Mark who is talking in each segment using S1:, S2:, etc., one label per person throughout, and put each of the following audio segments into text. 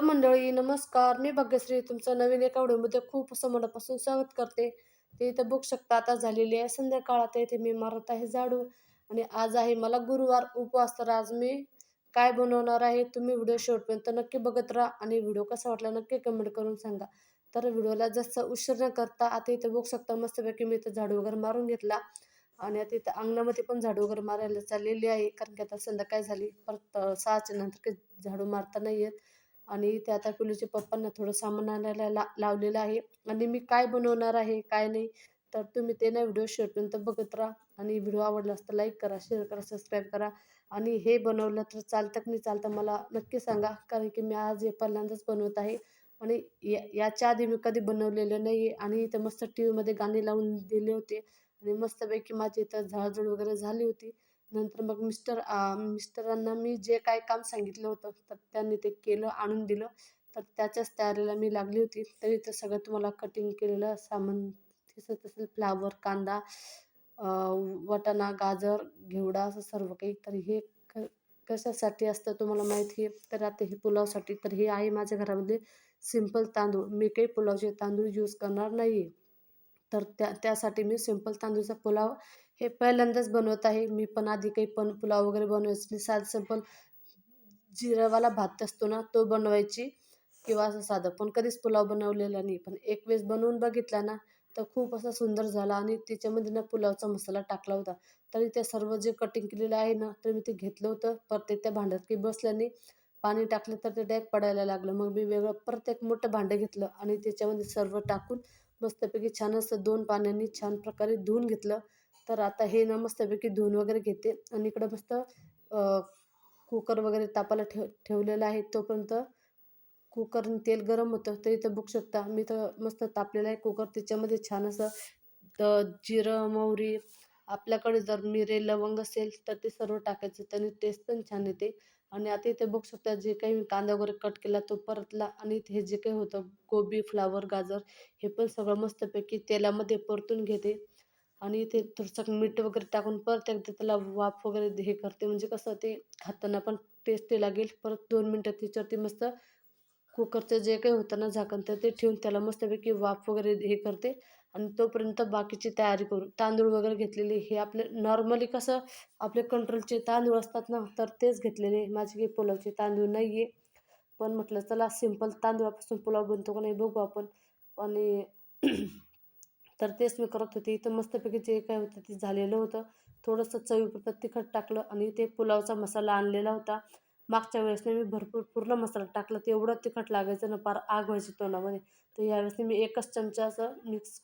S1: Hello मंडळी नमस्कार. मी भाग्यश्री तुमचं नवीन एका व्हिडिओमध्ये खूप असं मनापासून स्वागत करते. ते इथं बघू शकता आता झालेली आहे संध्याकाळ आता इथे मी मारत आहे झाडू आणि आज आहे मला गुरुवार उपवास. तर आज मी काय बनवणार आहे तुम्ही व्हिडिओ शेवटपर्यंत नक्की बघत राहा आणि व्हिडिओ कसा वाटला नक्की कमेंट करून सांगा. तर व्हिडिओला जास्त उशीर न करता आता इथं बघू शकता मस्तपैकी मी इथं झाडू वगैरे मारून घेतला आणि आता इथं अंगणामध्ये पण झाडू वगैरे मारायला चाललेली आहे. कारण की आता संध्याकाळ झाली परत सहाच्या नंतर काही झाडू मारता नाही येत. आणि त्या आता पिलूच्या पप्पांना थोडं सामान आणायला ला लावलेलं आहे. आणि मी काय बनवणार आहे काय नाही तर तुम्ही ते ना व्हिडिओ शेवटपर्यंत बघत राहा. आणि व्हिडिओ आवडला असतं लाईक करा शेअर करा सबस्क्राईब करा. आणि हे बनवलं तर चालतं की नाही चालतं मला नक्की सांगा कारण की मी आज हे पहिल्यांदाच बनवत आहे. आणि या याच्या आधी मी कधी बनवलेलं नाही आहे आणि इथं मस्त टी व्हीमध्ये गाणे लावून दिले होते. आणि मस्तपैकी माझी इथं झाडझूड वगैरे झाली होती. नंतर मग मिस्टर मिस्टरांना मी जे काय काम सांगितलं होतं तर त्यांनी ते केलं आणून दिलं. तर त्याच्याच तयारीला मी लागली होती. तरी तर सगळं तुम्हाला कटिंग केलेलं सामान दिसत असेल फ्लावर कांदा वटाणा गाजर घेवडा असं सर्व काही. तर हे क कशासाठी असतं तुम्हाला माहिती आहे तर आता हे पुलावसाठी. तर हे आहे माझ्या घरामध्ये सिंपल तांदूळ. मी काही पुलावचे तांदूळ यूज करणार नाही आहे तर त्या त्यासाठी मी सिंपल तांदूळचा पुलाव हे पहिल्यांदाच बनवत आहे. मी पण आधी काही पण पुलाव वगैरे बनवायची साधं सिंपल. जिरावाला भात असतो ना तो बनवायची. किंवा असं साधं. पण कधीच पुलाव बनवलेला नाही. पण एक वेळेस बनवून बघितला ना तर खूप असा सुंदर झाला आणि त्याच्यामध्ये ना पुलावचा मसाला टाकला होता. तरी ते सर्व जे कटिंग केलेलं आहे ना तर मी ते घेतलं होतं. परत ते त्या भांड्यात की बसल्याने पाणी टाकलं तर ते डायरेक्ट पडायला लागलं. मग मी वेगळं परत एक मोठं भांडं घेतलं आणि त्याच्यामध्ये सर्व टाकून मस्तपैकी छान असं दोन पाण्याने छान प्रकारे धुवून घेतलं. तर आता हे ना मस्तपैकी धुवून वगैरे घेते. आणि इकडं मस्त कुकर वगैरे तापायला ठेव ठेवलेला आहे. तोपर्यंत कुकर तेल गरम होतं तर इथं बघू शकता. मी तर मस्त तापलेलं आहे कुकर त्याच्यामध्ये छान असं जिरं मोहरी आपल्याकडे जर मिरे लवंग असेल तर ते सर्व टाकायचं. त्याने टेस्ट पण छान येते. आणि आता इथे बघू शकता जे काही मी कांदा वगैरे कट केला तो परतला. आणि हे जे काही होतं गोबी फ्लावर गाजर हे पण सगळं मस्तपैकी तेलामध्ये परतून घेते. आणि ते थोडंसं मीठ वगैरे टाकून परत एकदा त्याला वाफ वगैरे हे करते. म्हणजे कसं ते खाताना पण टेस्टी लागेल. परत दोन मिनटं त्याच्यावरती मस्त कुकरचं जे काही होतं ना झाकण तर ते ठेवून त्याला मस्तपैकी वाफ वगैरे हे करते. आणि तोपर्यंत बाकीची तयारी करू तांदूळ वगैरे घेतलेले हे आपले नॉर्मली कसं आपले कंट्रोलचे तांदूळ असतात ना तर तेच घेतलेले. माझे काही पुलावचे तांदूळ नाही आहे पण म्हटलं चला सिंपल तांदूळापासून पुलाव बनतो का नाही बघू आपण. आणि तर तेच मी करत होते. इथं मस्तपैकी जे काय होतं ते झालेलं होतं. थोडंसं चवीपुरतं तिखट टाकलं आणि ते पुलावचा मसाला आणलेला होता. मागच्या वेळेसने मी भरपूर पूर्ण मसाला टाकला. ते एवढं तिखट लागायचं ना फार आग व्हायची तोंडामध्ये. तर यावेळेसने मी एकच चमचाचं असं मिक्स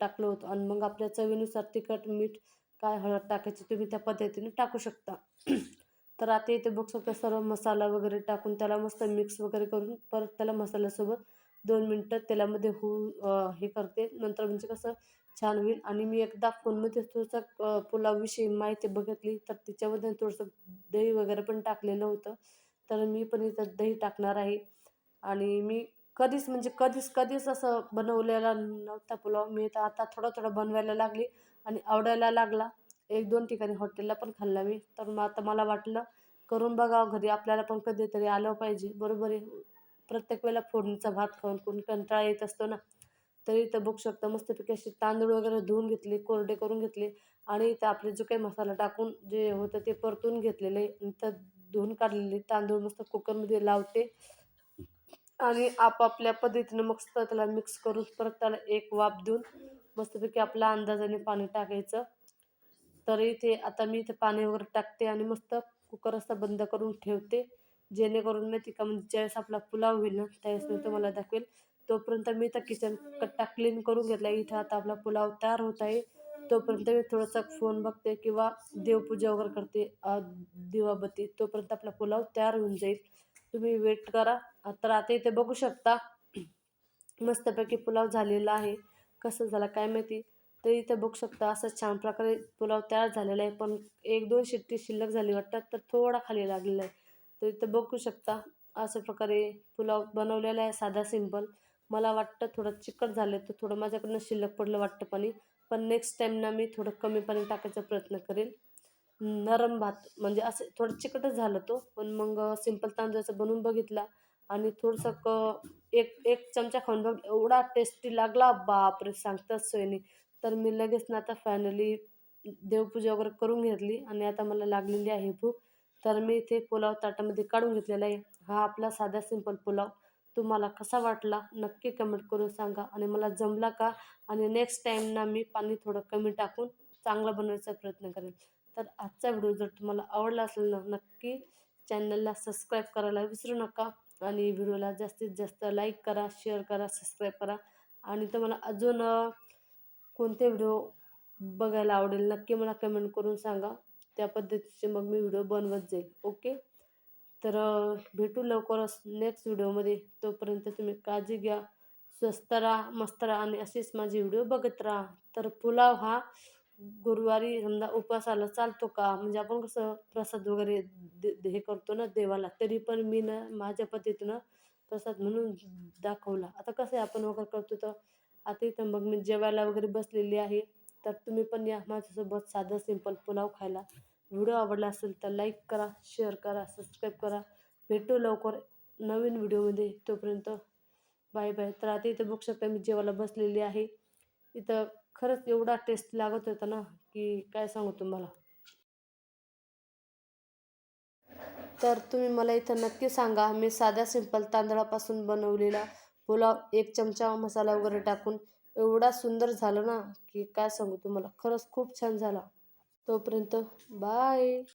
S1: टाकलं होतं. आणि मग आपल्या चवीनुसार तिखट मीठ काय हळद टाकायची तुम्ही त्या पद्धतीने टाकू शकता. तर आता इथे बघू शकता सर्व मसाला वगैरे टाकून त्याला मस्त मिक्स वगैरे करून परत त्याला मसाल्यासोबत दोन मिनटं तेलामध्ये होऊ हे करते. नंतर म्हणजे कसं छान होईल. आणि मी एकदा फोनमध्ये थोडंसं पुलावविषयी माहिती बघितली तर त्याच्यामध्ये थोडंसं दही वगैरे पण टाकलेलं होतं. तर मी पण इथं दही टाकणार आहे. आणि मी कधीच म्हणजे कधीच कधीच असं बनवलेला नव्हता पुलाव. मी तर आता थोडा थोडा बनवायला लागली आणि आवडायला लागला. एक दोन ठिकाणी हॉटेलला पण खाल्ला मी. तर मग आता मला वाटलं करून बघावं घरी. आपल्याला पण कधीतरी आलं पाहिजे. बरोबर आहे. प्रत्येक वेळेला फोडणीचा भात खाऊन कोण कंटाळा येत असतो ना तरी इथं बघू शकता मस्तपैकी असे तांदूळ वगैरे धुवून घेतले कोरडे करून घेतले आणि इथं आपले जो काही मसाला टाकून जे होतं ते परतून घेतलेले तर धुवून काढलेले तांदूळ मस्त कुकरमध्ये लावते. आणि आपापल्या पद्धतीनं मस्त त्याला मिक्स करून परत त्याला एक वाफ देऊन मस्तपैकी आपल्या अंदाजाने पाणी टाकायचं. तरी ते आता मी इथे पाणी वगैरे टाकते आणि मस्त कुकर असं बंद करून ठेवते. जेणेकरून मी तिका म्हणजे ज्यावेळेस आपला पुलाव होईल ना त्यावेळेस मी तुम्हाला दाखवेल. तोपर्यंत मी तर किचन कट्टा क्लीन करून घेतला इथं आता आपला पुलाव तयार होत आहे. तोपर्यंत मी थोडासा फोन बघते किंवा देवपूजा वगैरे करते दिवाबत्ती. तोपर्यंत आपला पुलाव तयार होऊन जाईल. तुम्ही वेट करा. तर आता इथे बघू शकता. मस्तपैकी पुलाव झालेला आहे. कसं झाला काय माहिती? तर इथं बघू शकता असं छान प्रकारे पुलाव तयार झालेला आहे. पण एक दोन शिट्टी शिल्लक झाली वाटतात तर थोडा खाली लागलेला आहे. तर इथं बघू शकता अशा प्रकारे पुलाव बनवलेला आहे साधा सिंपल. मला वाटतं थोडं चिकट झालं तर थोडं माझ्याकडनं शिल्लक पडलं वाटतं पाणी पण नेक्स्ट टाईम ना मी थोडं कमी पाणी टाकायचा प्रयत्न करेन. नरम भात म्हणजे असं थोडं चिकटच झालं तो पण मग सिंपल तांदळाचं बनवून बघितला आणि थोडंसं क एक एक चमचा खाऊन बघ एवढा टेस्टी लागला बापरे सांगताच सोयनी. तर मी लगेच ना आता फायनली देवपूजा वगैरे करून घेतली आणि आता मला लागलेली आहे भूक. तर मी इथे पुलाव ताटामध्ये काढून घेतलेला आहे. हा आपला साधा सिंपल पुलाव. तुम्हाला कसा वाटला नक्की कमेंट करून सांगा. आणि मला जमला का? आणि नेक्स्ट टाईम ना मी पाणी थोडं कमी टाकून चांगला बनवायचा प्रयत्न करेल. तर आजचा व्हिडिओ जर तुम्हाला आवडला असेल ना नक्की चॅनलला सबस्क्राईब करायला विसरू नका. आणि व्हिडिओला जास्तीत जास्त लाईक करा शेअर करा सबस्क्राईब करा. आणि तुम्हाला अजून कोणते व्हिडिओ बघायला आवडेल नक्की मला कमेंट करून सांगा. त्या पद्धतीचे मग मी व्हिडिओ बनवत जाईल. ओके? तर भेटू लवकरच नेक्स्ट व्हिडिओमध्ये तोपर्यंत तुम्ही काळजी घ्या. स्वस्त राहा मस्त राहा आणि असेच माझे व्हिडिओ बघत राहा. तर पुलाव हा गुरुवारी समजा उपवासाला चालतो का? म्हणजे आपण कसं प्रसाद वगैरे दे दे- हे करतो ना देवाला. तरी पण मी ना माझ्या पद्धतीनं प्रसाद म्हणून दाखवला. आता कसं आहे आपण वगैरे करतो तर आता इथं मग मी जेवायला वगैरे बसलेली आहे. तर तुम्ही पण या. माझ्यासोबत साधं सिंपल पुलाव खायला. व्हिडिओ आवडला असेल तर लाईक करा शेअर करा सबस्क्राईब करा. भेटू लवकर नवीन व्हिडिओमध्ये. तोपर्यंत बाय बाय तर आता इथं बघू शकता मी जेवायला बसलेली आहे. इथं खरंच एवढा टेस्ट लागत होता ना की काय सांगू तुम्हाला? तर तुम्ही मला इथं नक्की सांगा. मी साध्या सिंपल तांदळापासून बनवलेला पुलाव एक चमचा मसाला वगैरे टाकून एवढा सुंदर झाला ना की काय सांगू तुम्हाला? खरंच खूप छान झाला. तोपर्यंत बाय